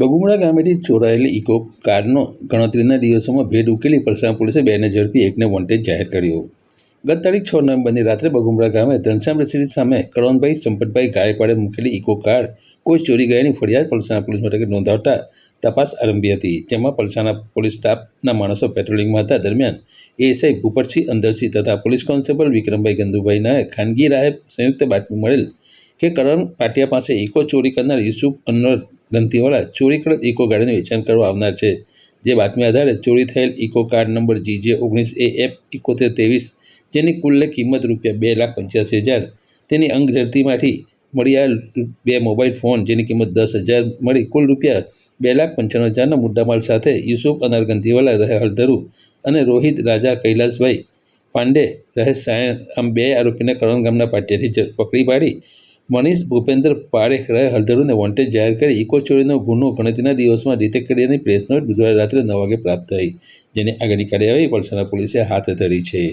બગુમડા ગામેથી ચોરાયેલી eco કારનો ગણતરીના દિવસોમાં ભેટ ઉકેલી પલસાણા પોલીસે બેને ઝડપી, એકને વોન્ટેડ જાહેર કર્યો. ગત તારીખ છ નવેમ્બરની રાત્રે બગુમડા ગામે ધનશ્યામ રેસીડન્સ સામે કરણભાઈ સંપતભાઈ ગાયકવાડે મૂકેલી ઇકો કાર કોઈ ચોરી ગયાની ફરિયાદ પલસાણા પોલીસ મથકે નોંધાવતા તપાસ આરંભી હતી, જેમાં પલસાણા પોલીસ સ્ટાફના માણસો પેટ્રોલિંગમાં હતા. દરમિયાન એએસઆઈ ભૂપતસિંહ અંદરસિંહ તથા પોલીસ કોન્સ્ટેબલ વિક્રમભાઈ ગંદુભાઈ નાયક, ખાનગી રાહે સંયુક્ત બાતમી મળેલ કે કરણ પાટિયા પાસે ઇકો ચોરી કરનાર યુસુફ અનવર ગંતીવાળા ચોરી કરેલ ઇકો ગાડીનું વેચાણ કરવા આવનાર છે. જે બાતમી આધારે ચોરી થયેલ ઇકો કાર્ડ નંબર જીજે ઓગણીસ એ એફ ઇકોતેર ત્રેવીસ, જેની કુલ્લે કિંમત રૂપિયા બે લાખ પંચ્યાસી હજાર, તેની અંગ ઝડતીમાંથી મળી આવેલ બે મોબાઈલ ફોન, જેની કિંમત દસ હજાર મળી કુલ રૂપિયા બે લાખ પંચાણું હજારના મુદ્દામાલ સાથે યુસુફ અનાર ગંધીવાલા રહે હળધરુ અને રોહિત રાજા કૈલાસભાઈ પાંડે, રહે સાયણ, આમ બે આરોપીને કરણ ગામના પાટિયાથી પકડી પાડી. મનીષ ભૂપેન્દ્ર પારેખ રહે હળધરુને વોન્ટેડ જાહેર કરી ઇકો ચોરીનો ગુનો ગણતરીના દિવસમાં ડિટેક્ટ કરીને પ્રેસ નોટ બુધવારે રાત્રે નવ વાગે પ્રાપ્ત થઈ, જેની આગળની કાર્યવાહી પલસાણા પોલીસે હાથ ધરી છે.